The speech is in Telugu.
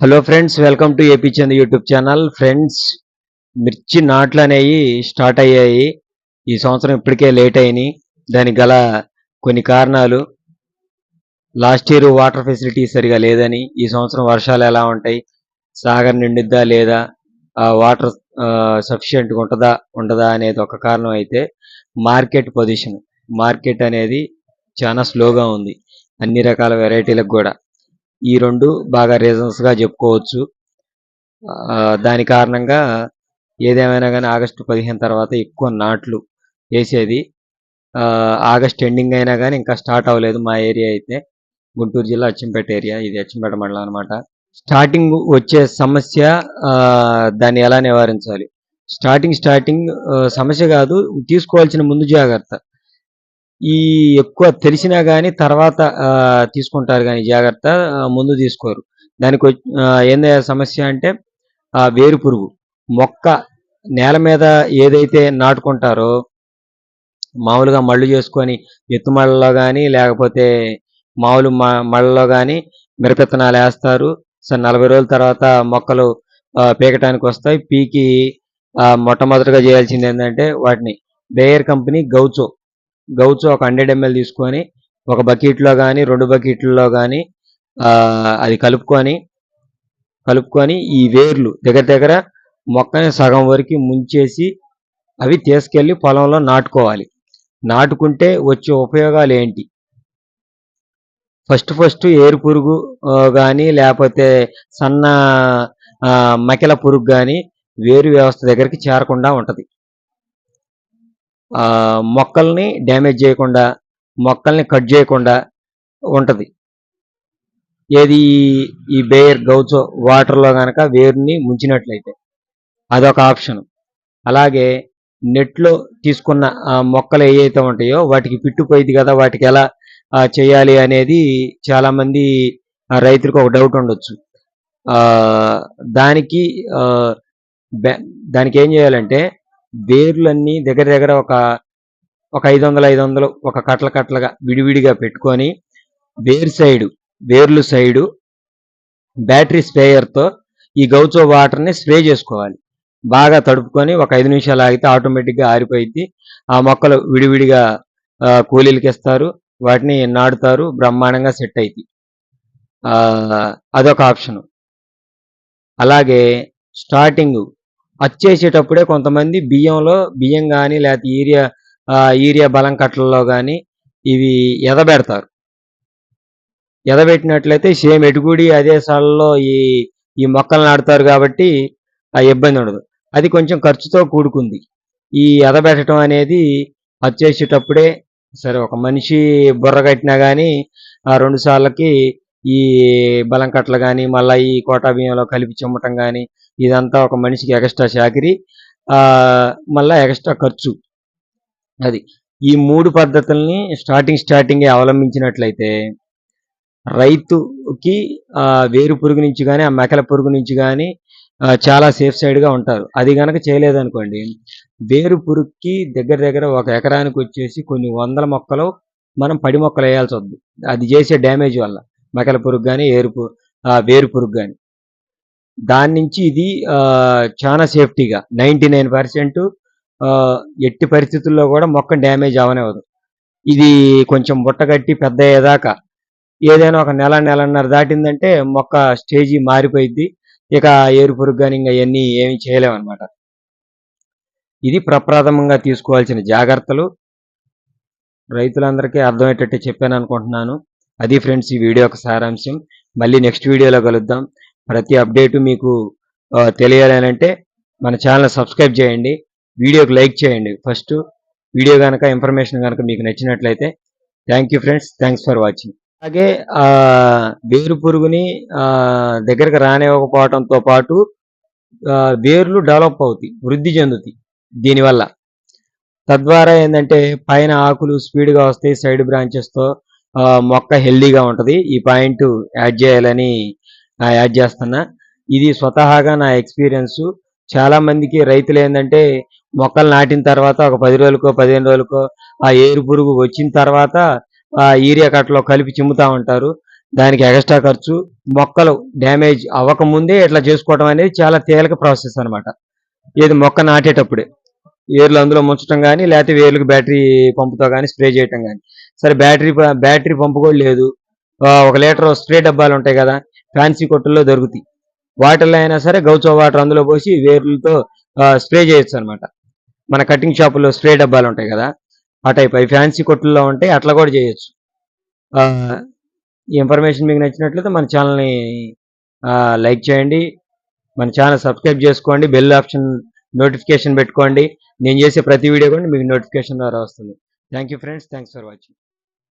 Hello friends welcome to AP Chand YouTube channel friends మిర్చి నాట్లు అనేవి స్టార్ట్ అయ్యాయి. ఈ సంవత్సరం ఇప్పటికే లేట్ అయినాయి దానికి గల కొన్ని కారణాలు. లాస్ట్ ఇయర్ వాటర్ ఫెసిలిటీ సరిగా లేదని. ఈ సంవత్సరం వర్షాలు ఎలా ఉంటాయి? సాగర్ నిండుద్దా లేదా? ఆ వాటర్ సఫిషియెంట్గా ఉంటుందా? ఉండదా అనేది ఒక కారణం అయితే మార్కెట్ పొజిషన్ మార్కెట్ అనేది చాలా స్లోగా ఉంది. అన్ని రకాల వెరైటీలకు కూడా. ఈ రెండు బాగా రీజన్స్గా చెప్పుకోవచ్చు. దాని కారణంగా ఏదేమైనా కానీ ఆగస్టు పదిహేను తర్వాత ఎక్కువ నాట్లు వేసేది. ఆ, ఆగస్ట్ ఎండింగ్ అయినా కానీ ఇంకా స్టార్ట్ అవ్వలేదు మా ఏరియా అయితే. గుంటూరు జిల్లా అచ్చంపేట ఏరియా ఇది అచ్చంపేట మండలం అనమాట స్టార్టింగ్ వచ్చే సమస్య దాన్ని ఎలా నివారించాలి? స్టార్టింగ్ స్టార్టింగ్ సమస్య కాదు తీసుకోవాల్సిన ముందు జాగ్రత్త. ఈ ఎక్కువ తెలిసినా కానీ తర్వాత తీసుకుంటారు కానీ జాగ్రత్త ముందు తీసుకోరు. దానికి వచ్- ఏంది సమస్య అంటే వేరు పురుగు. మొక్క నేల మీద ఏదైతే నాటుకుంటారో మామూలుగా మళ్ళు చేసుకొని ఎత్తు మళ్ళలో కానీ లేకపోతే మామూలు మ- మళ్ళలో కానీ మిరపెత్తనాలు వేస్తారు. సో నలభై రోజుల తర్వాత మొక్కలు పీకటానికి వస్తాయి. పీకి మొట్టమొదటిగా చేయాల్సింది ఏంటంటే వాటిని బేయర్ కంపెనీ గౌచో గౌచు ఒక హండ్రెడ్ ఎంఎల్ తీసుకొని ఒక బకెట్లో కానీ రెండు బకెట్లలో కానీ అది కలుపుకొని కలుపుకొని ఈ వేర్లు దగ్గర దగ్గర మొక్కని సగం వరకు ముంచేసి అవి తీసుకెళ్ళి పొలంలో నాటుకోవాలి. నాటుకుంటే వచ్చే ఉపయోగాలు ఏంటి? ఫస్ట్ ఫస్ట్ ఏరు పురుగు కానీ లేకపోతే సన్న ఆ, మకిల పురుగు కానీ వేరు వ్యవస్థ దగ్గరికి చేరకుండా ఉంటుంది. మొక్కల్ని డ్యామేజ్ చేయకుండా మొక్కల్ని కట్ చేయకుండా ఉంటుంది. ఏది ఈ- బేర్ గౌచో వాటర్లో కనుక వేరుని ముంచినట్లయితే అదొక ఆప్షన్. అలాగే నెట్లో తీసుకున్న ఆ మొక్కలు ఏవైతే ఉంటాయో వాటికి పిట్టుపోయింది కదా వాటికి ఎలా చేయాలి అనేది చాలామంది రైతులకు ఒక డౌట్ ఉండొచ్చు. దానికి దానికి ఏం చేయాలంటే వేర్లన్నీ దగ్గర దగ్గర ఒక ఒక ఐదు వందలు ఐదు వందలు ఒక కట్ల కట్లగా విడివిడిగా పెట్టుకొని వేరు సైడు వేర్లు సైడు బ్యాటరీ స్ప్రేయర్తో ఈ గౌచో వాటర్ని స్ప్రే చేసుకోవాలి. బాగా తడుపుకొని ఒక ఐదు నిమిషాలు ఆగితే ఆటోమేటిక్గా ఆరిపోయింది ఆ మొక్కలు విడివిడిగా ఆ, కూలీలకి ఇస్తారు వాటిని నాటుతారు. బ్రహ్మాండంగా సెట్ అవుతాయి అదొక ఆప్షన్. అలాగే స్టార్టింగ్ అచ్చేసేటప్పుడే కొంతమంది బియ్యంలో బియ్యం కానీ లేకపోతే యూరియా యూరియా బలం కట్టలలో కానీ ఇవి ఎదబెడతారు. ఎదబెట్టినట్లయితే సేమ్ ఎటుగుడి అదే సాలలో ఈ ఈ మొక్కలు నాటుతారు కాబట్టి ఆ ఇబ్బంది ఉండదు. అది కొంచెం ఖర్చుతో కూడుకుంది. ఈ ఎదబెట్టడం అనేది వచ్చేసేటప్పుడే సరే ఒక మనిషి బుర్ర కట్టినా కానీ ఆ రెండు సార్లకి ఈ బలం కట్టలు కానీ మళ్ళీ ఈ కోటా బియ్యంలో కలిపి చిమ్మటం కానీ ఇదంతా ఒక మనిషికి ఎక్స్ట్రా చాకరీ మళ్ళీ ఎక్స్ట్రా ఖర్చు. అది. ఈ మూడు పద్ధతుల్ని స్టార్టింగ్ స్టార్టింగ్ అవలంబించినట్లయితే రైతుకి వేరు పురుగు నుంచి కానీ ఆ మెకల పురుగు నుంచి కానీ చాలా సేఫ్ సైడ్గా ఉంటారు. అది కనుక చేయలేదనుకోండి వేరు పురుగుకి దగ్గర దగ్గర ఒక ఎకరానికి వచ్చేసి కొన్ని వందల మొక్కలు మనం పడి మొక్కలు వేయాల్సి వద్ది. అది చేసే డ్యామేజ్ వల్ల. మెకల పురుగు కానీ ఏరు వేరు పురుగు కానీ దాని నుంచి ఇది చాలా సేఫ్టీగా. నైంటీ నైన్ పర్సెంట్ ఎట్టి పరిస్థితుల్లో కూడా మొక్క డ్యామేజ్ అవనివ్వదు ఇది కొంచెం బుట్టగట్టి పెద్ద అయ్యేదాకా ఏదైనా ఒక నెల నెలన్నర దాటిందంటే మొక్క స్టేజీ మారిపోయింది ఇక ఏరు పురుగు కానీ ఇంకా ఇవన్నీ ఏమి చేయలేమన్నమాట. ఇది ప్రప్రథమంగా తీసుకోవాల్సిన జాగ్రత్తలు. రైతులందరికీ అర్థమయ్యేటట్టు చెప్పాను అనుకుంటున్నాను. అది ఫ్రెండ్స్ ఈ వీడియో ఒక సారాంశం. మళ్ళీ నెక్స్ట్ వీడియోలో కలుద్దాం. ప్రతి అప్డేటు మీకు ఆ, తెలియాలంటే మన ఛానల్ సబ్స్క్రైబ్ చేయండి వీడియోకి లైక్ చేయండి. ఫస్ట్ వీడియో కనుక ఇన్ఫర్మేషన్ కనుక మీకు నచ్చినట్లయితే thank you friends thanks for watching. అలాగే ఆ వేరు పురుగుని దగ్గరకు రానివ్వకపోవడంతో పాటు వేర్లు డెవలప్ అవుతాయి వృద్ధి చెందుతాయి దీనివల్ల. తద్వారా ఏంటంటే పైన ఆకులు స్పీడ్గా వస్తాయి సైడ్ బ్రాంచెస్తో మొక్క హెల్దీగా ఉంటుంది. ఈ పాయింట్ యాడ్ చేయాలని నా యాడ్ చేస్తున్నా. ఇది స్వతహాగా నా ఎక్స్పీరియన్స్. చాలా మందికి రైతులు ఏంటంటే మొక్కలు నాటిన తర్వాత ఒక పది రోజులకో పదిహేను రోజులకో ఆ ఏరు పురుగు వచ్చిన తర్వాత ఆ యూరియా కట్టలో కలిపి చిమ్ముతా ఉంటారు. దానికి ఎక్స్ట్రా ఖర్చు. మొక్కలు డ్యామేజ్ అవ్వకముందే ఇట్లా చేసుకోవడం అనేది చాలా తేలిక ప్రాసెస్ అనమాట ఏది మొక్క నాటేటప్పుడే. ఏర్లు అందులో ముంచడం కానీ లేకపోతే వేర్లకు బ్యాటరీ పంపుతో కానీ స్ప్రే చేయటం కానీ సరే బ్యాటరీ బ్యాటరీ పంపు కూడా లేదు. ఒక లీటర్ స్ప్రే డబ్బాలు ఉంటాయి కదా ఫ్యాన్సీ కొట్టుల్లో దొరుకుతాయి. వాటర్లో అయినా సరే గౌచో వాటర్ అందులో పోసి వేర్లతో స్ప్రే చేయొచ్చు అనమాట మన కటింగ్ షాపుల్లో స్ప్రే డబ్బాలు ఉంటాయి కదా ఆ టైప్. అవి ఫ్యాన్సీ కొట్టుల్లో ఉంటాయి అట్లా కూడా చేయొచ్చు. ఈ ఇన్ఫర్మేషన్ మీకు నచ్చినట్లయితే మన ఛానల్ని లైక్ చేయండి. మన ఛానల్ సబ్స్క్రైబ్ చేసుకోండి బెల్ ఆప్షన్ నోటిఫికేషన్ పెట్టుకోండి. నేను చేసే ప్రతి వీడియో కూడా మీకు నోటిఫికేషన్ ద్వారా వస్తుంది. Thank you friends thanks for watching.